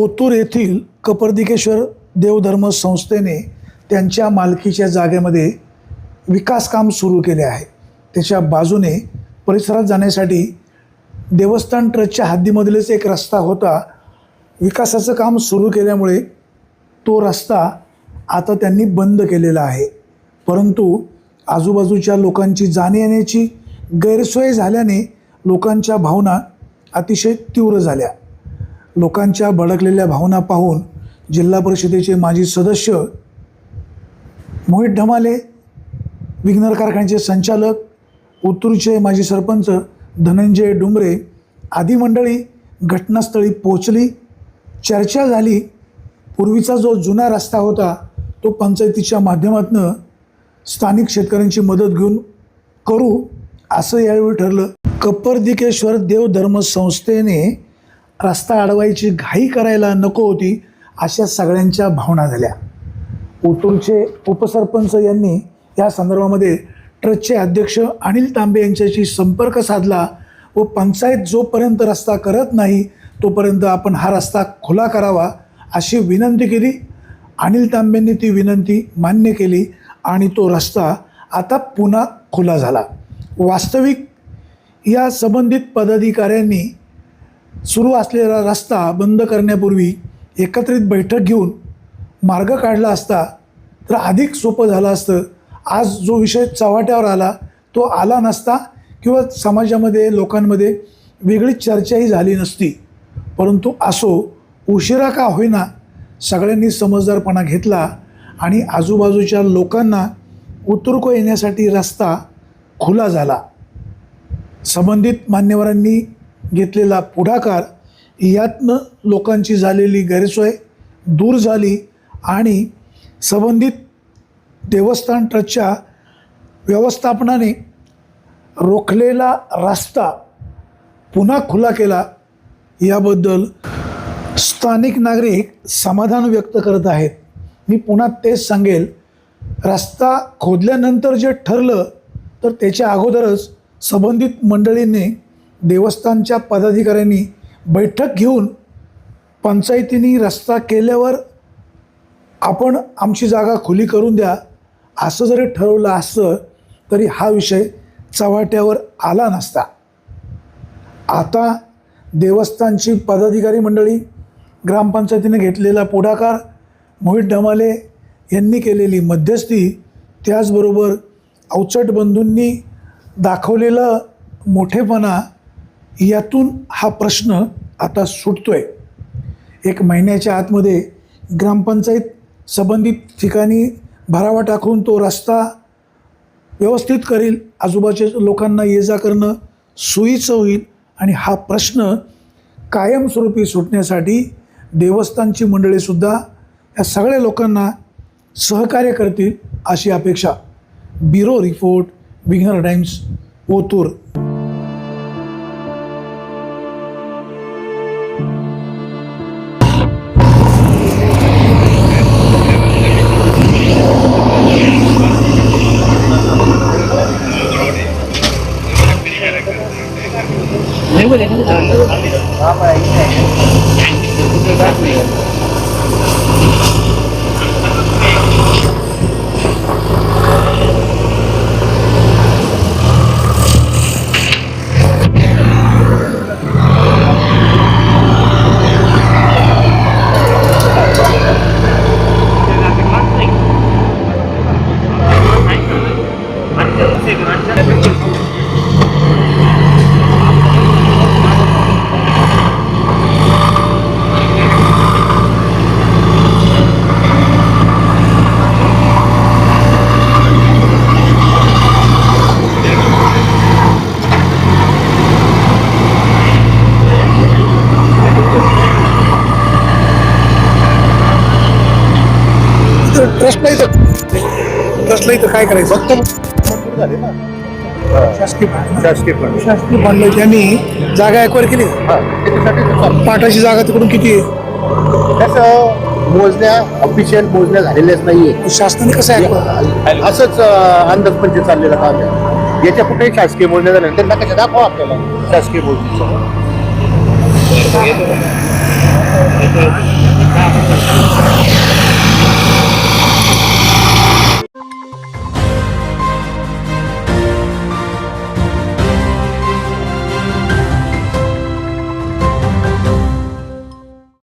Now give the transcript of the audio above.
ओतूर येथील कपर्दिकेश्वर देवधर्म संस्थेने त्यांच्या मालकीच्या जागेमध्ये विकास काम सुरू केले आहे. त्याच्या बाजूने परिसरात जाण्यासाठी देवस्थान ट्रस्टच्या हद्दीमधीलच एक रस्ता होता. विकासाचं काम सुरू केल्यामुळे तो रस्ता आता त्यांनी बंद केलेला आहे. परंतु आजूबाजूच्या लोकांची जाणे येण्याची गैरसोय झाल्याने लोकांच्या भावना अतिशय तीव्र झाल्या. लोकांच्या भडकलेल्या भावना पाहून जिल्हा परिषदेचे माजी सदस्य मोहित ढमाले विघ्नर कारखान्याचे संचालक उत्तूरचे माजी सरपंच धनंजय डुंबरे आदी मंडळी घटनास्थळी पोचली चर्चा झाली. पूर्वीचा जो जुना रस्ता होता तो पंचायतीच्या माध्यमातून स्थानिक शेतकऱ्यांची मदत घेऊन करू असं यावेळी ठरलं. कप्परदिकेश्वर देवधर्म संस्थेने रस्ता अडवायची घाई करायला नको होती अशा सगळ्यांच्या भावना झाल्या. ओतूरचे उपसरपंच यांनी या संदर्भामध्ये ट्रस्टचे अध्यक्ष अनिल तांबे यांच्याशी संपर्क साधला व पंचायत जोपर्यंत रस्ता करत नाही तोपर्यंत आपण हा रस्ता खुला करावा अशी विनंती केली. अनिल तांबेंनी ती विनंती मान्य केली आणि तो रस्ता आता पुन्हा खुला झाला. वास्तविक या संबंधित पदाधिकाऱ्यांनी सुरू असलेला रस्ता बंद करण्यापूर्वी एकत्रित बैठक घेऊन मार्ग काढला असता तर अधिक सोपं झालं असतं. आज जो विषय चव्हाट्यावर आला तो आला नसता किंवा समाजामध्ये लोकांमध्ये वेगळी चर्चाही झाली नसती. परंतु असो उशिरा का होईना सगळ्यांनी समजदारपणा घेतला आणि आजूबाजूच्या लोकांना उतुरको येण्यासाठी रस्ता खुला झाला. संबंधित मान्यवरांनी घेतलेला पुढाकार यातनं लोकांची झालेली गैरसोय दूर झाली आणि संबंधित देवस्थान ट्रस्टच्या व्यवस्थापनाने रोखलेला रस्ता पुन्हा खुला केला. याबद्दल स्थानिक नागरिक समाधान व्यक्त करत आहेत. मी पुन्हा तेच सांगेल. रस्ता खोदल्यानंतर जे ठरलं तर त्याच्या अगोदरच संबंधित मंडळींनी देवस्थानच्या पदाधिकाऱ्यांनी बैठक घेऊन पंचायतीने रस्ता केल्यावर आपण आमची जागा खुली करून द्या असं जरी ठरवलं असतं तरी हा विषय चव्हाट्यावर आला नसता. आता देवस्थानची पदाधिकारी मंडळी ग्रामपंचायतीने घेतलेला पुढाकार मोहित ढमाले यांनी केलेली मध्यस्थी त्याचबरोबर अवचट बंधूंनी दाखवलेला मोठेपणा यातून हा प्रश्न आता सुटतोय. एक महिन्याच्या आतमध्ये ग्रामपंचायत संबंधित ठिकाणी भरावा टाकून तो रस्ता व्यवस्थित करील आजूबाजूच्या लोकांना ये जा करणं सोयीचं होईल आणि हा प्रश्न कायमस्वरूपी सुटण्यासाठी देवस्थानची मंडळीसुद्धा या सगळ्या लोकांना सहकार्य करतील अशी अपेक्षा. ब्युरो रिपोर्ट विघ्नर टाइम्स ओतूर. तर ट्रस्टला इथं काय करायचं? फक्त शासकीय fund ना? शासकीय फंड शासकीय फंड त्यांनी जागा एक्वायर केली. पाटाची जागा तिकडून किती आहे? त्याचं मोजण्या ऑफिशियल मोजण्या झालेल्याच नाहीये. शासनाने कसं आहे असंच अंदाजपंच चाललेलं काम आहे. याच्या कुठेही शासकीय मोजण्या झाल्या. त्यांना कशा दाखवा आपल्याला शासकीय मोजणी इथं दहा पंधरा